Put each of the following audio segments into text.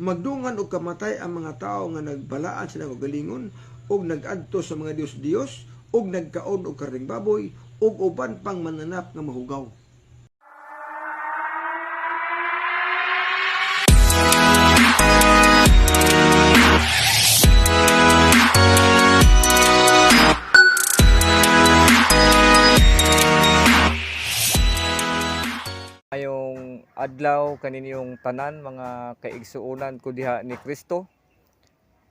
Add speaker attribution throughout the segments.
Speaker 1: Magdungan og kamatay ang mga tao nga nagbalaan sila og galingon ug nag-adto sa mga Dios-Dios ug nagkaon og karing baboy ug uban pang mananap nga mahugaw.
Speaker 2: Adlaw kaninyong tanan mga kaigsuonan ko diha ni Kristo.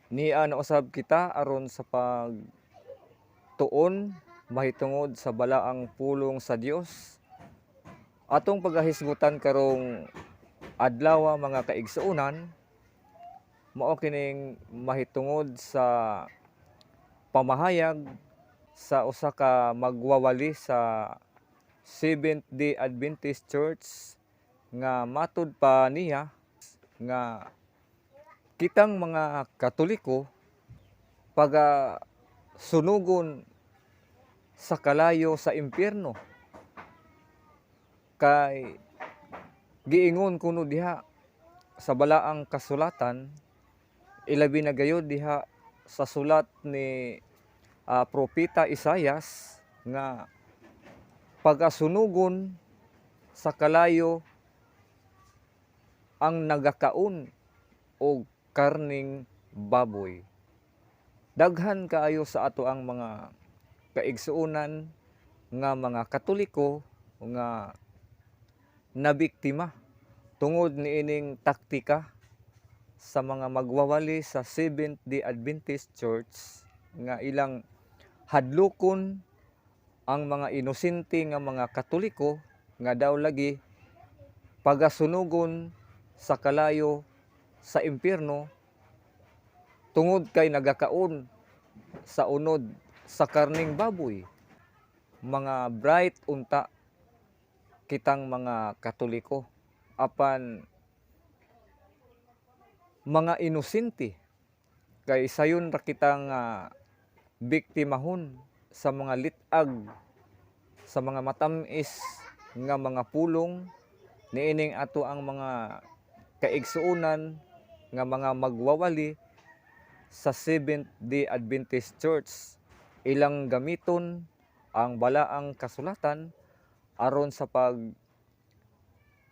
Speaker 2: Niya na usab kita aron sa pag tuon mahitungod sa balaang pulong sa Dios. Atong pagahisgutan karong adlaw mga kaigsuonan mao kining mahitungod sa pamahayag sa usa ka magwawali sa Seventh-day Adventist Church nga matud pa niya nga kitang mga Katoliko paga sunugon sa kalayo sa impyerno. Kay giingon kuno diha sa balaang kasulatan ilabi na gayud diha sa sulat ni ah, propeta Isayas nga pagasunugon sa kalayo ang nagakaon og karning baboy. Daghan kaayo sa ato ang mga kaigsuonan nga mga Katoliko nga nabiktima tungod niining taktika sa mga magwawali sa Seventh-day Adventist Church nga ilang hadlokon ang mga inosente nga mga Katoliko nga daw lagi pagasunugon sa kalayo sa impyerno tungod kay nagakaon sa unod sa karning baboy. Mga bright unta kitang mga Katoliko apan mga inosente kay sayon ra kitang nga biktimahon sa mga litag sa mga matamis nga mga pulong niining ato ang mga kaigsuonan nga mga magwawali sa Seventh-day Adventist Church. Ilang gamiton ang balaang kasulatan aron sa pag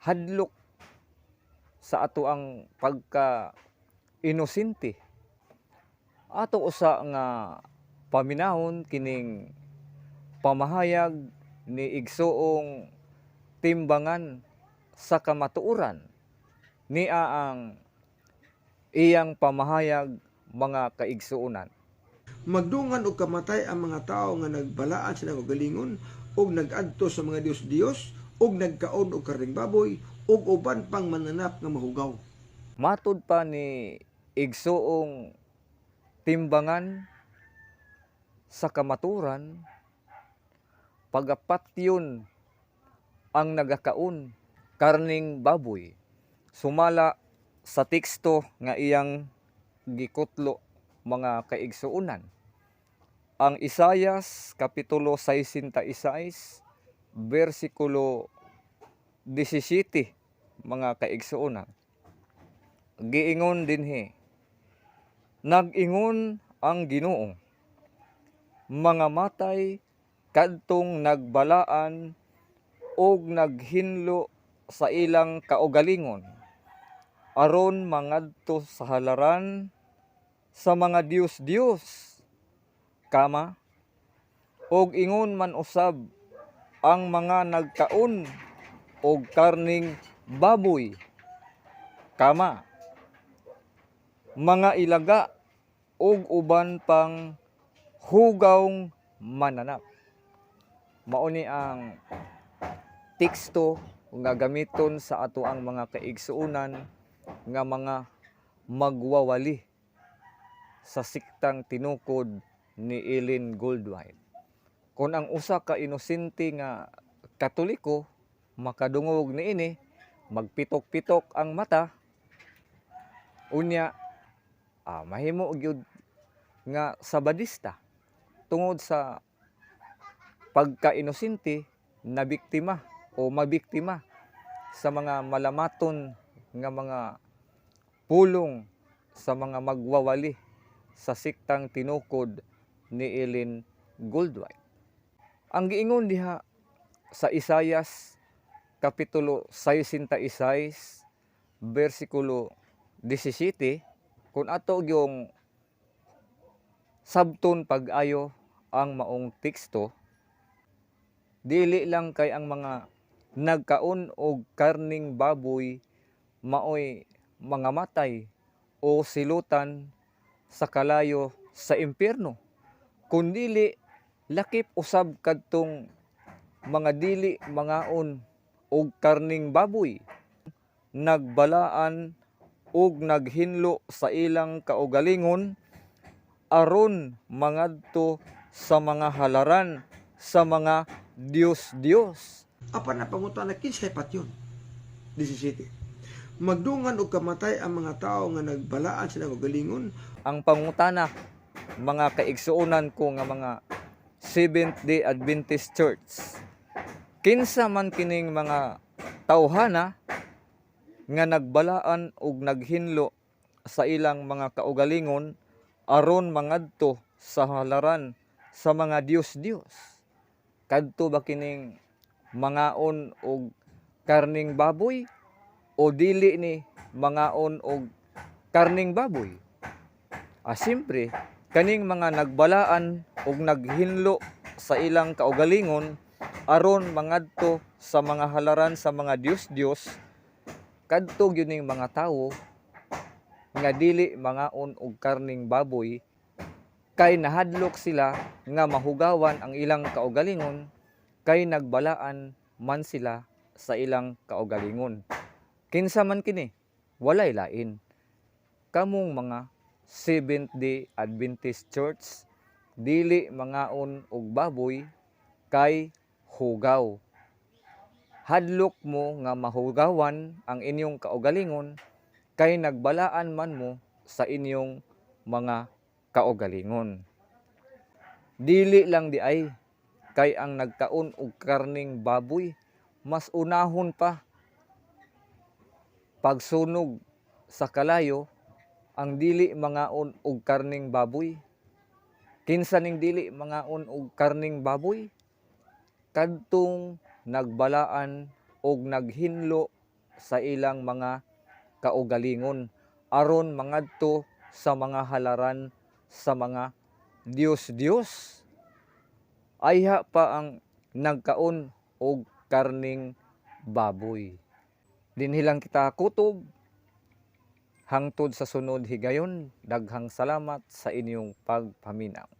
Speaker 2: hadlok sa ato ang pagka inosente ato usa nga paminahon kining pamahayag ni igsuong timbangan sa kamatuoran niya ang iyang pamahayag mga kaigsuonan
Speaker 1: Magdungan og kamatay ang mga tao nga nagbalaan sila og galingon ug nag-adto sa mga Dios-Dios ug nagkaon og karing baboy ug uban pang mananap nga mahugaw.
Speaker 2: matud pa ni igsuong timbangan sa kamaturan pagapatyon ang nagakaon karning baboy sumala sa teksto nga iyang gikutlo mga kaigsuonan ang Isayas kapitulo 66 versikulo 17 mga kaigsuonan giingon dinhi Nag-ingon ang Ginoo mga matay kadtong nagbalaan og naghinlo sa ilang kaugalingon aron mangadto sa halaran sa mga Dios-Dios kama og ingon man usab ang mga nagkaon og karning baboy. Kama mga ilaga ug uban pang hugawng mananap. Mao ni ang teksto nga gamiton sa ato ang mga kaigsuonan nga mga magwawali sa siktang tinukod ni Ellen Goldwine. Kung ang usa ka inosente nga Katoliko makadungog niini magpitok-pitok ang mata unya ah, mahimo gyud nga sabadista tungod sa pagka-inosente na biktima o mabiktima sa mga malamaton nga mga pulong sa mga magwawali sa siktang tinukod ni Ellen Goldwhite. Ang giingon diha sa Isayas kapitulo 66 versikulo 17 kung ato yung sabton pag-ayo ang maong teksto dili lang kay ang mga nagkaon og karning baboy maoy mga matay o silutan sa kalayo sa impyerno kundili lakip usab kadtong mga dili mangaon og karning baboy nagbalaan ug naghinlo sa ilang kaugalingon aron mangadto sa mga halaran sa mga Dios-Dios.
Speaker 1: Apan na pangutan na kinsay patyon. 17. Magdungan og kamatay ang mga tao nga nagbalaan sila og
Speaker 2: Ang pangutana mga kaigsuonan ko nga mga Seventh Day Adventist Church. Kinsa man kining mga tawhana nga nagbalaan ug naghinlo sa ilang mga kaugalingon aron mangadto sa halaran sa mga Dios-Dios. Kadto ba kining mangaon og karning baboy o dili ni mangaon og karning baboy? Ah, siyempre, kaning mga nagbalaan ug naghinlo sa ilang kaugalingon aron mangadto sa mga halaran sa mga Dios-Dios kadto gyud ning mga tawo nga dili mangaon og karning baboy kay nahadlok sila nga mahugawan ang ilang kaugalingon kay nagbalaan man sila sa ilang kaugalingon. Kinsa man kini, walay lain. Kamong mga Seventh Day Adventist Church dili mangaon og baboy kay hugaw. Hadlok mo nga mahugawan ang inyong kaugalingon kay nagbalaan man mo sa inyong mga kaugalingon. Dili lang di ay kay ang nagkaon og karning baboy mas unahon pa pagsunog sa kalayo ang dili mangaon og karning baboy. Kinsa ning dili mangaon og karning baboy? Kadtong nagbalaan og naghinlo sa ilang mga kaugalingon aron mangadto sa mga halaran sa mga Dios-Dios. Ayha pa ang nagkaon og karning baboy. Dinhilang kita kutob hangtod sa sunod higayon daghang salamat sa inyong pagpaminaw